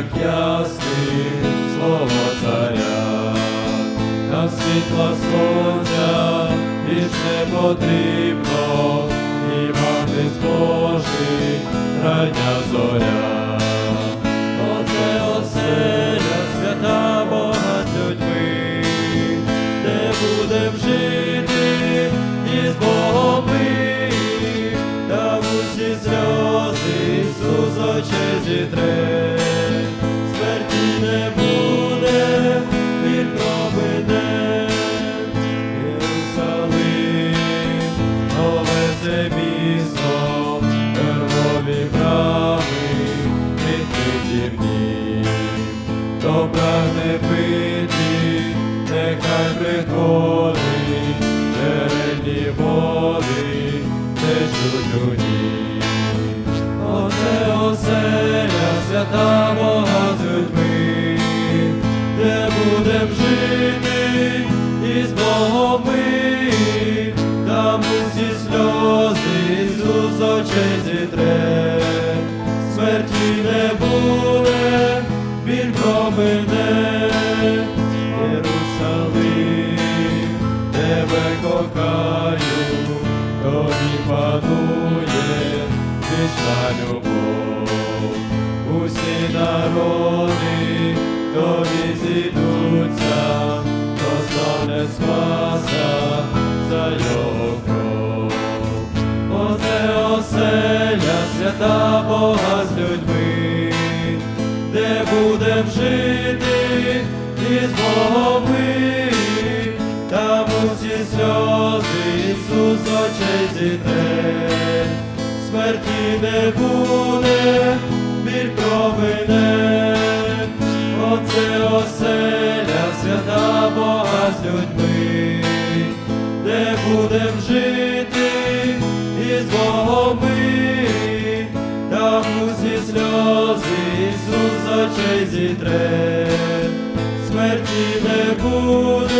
як ясний слово царя, нам світла сонця більш не потрібно, і мати з Божий рання зоря, оце оселя свята Бога людьми, де будем жити із Богом та усі сльози Ісус очей. Хто прагне пити, нехай приходить, джерельні води, течуть у ній. Оце оселя свята Бога з людьми, де будем жити із Богом ми, там усі сльози Ісус очей зітре, вічна любов, усі народи тобі зійдуться, прославлять спаса за його кров. Оце оселя свята Бога з людьми, де будем жити із Богом ми, там усі сльози Ісус очей зітре, смерті не буде, біль провине, оце оселя, свята Бога з людьми, де будем жити із Богом ми, там усі сльози Ісус очей зітре, смерті не буде.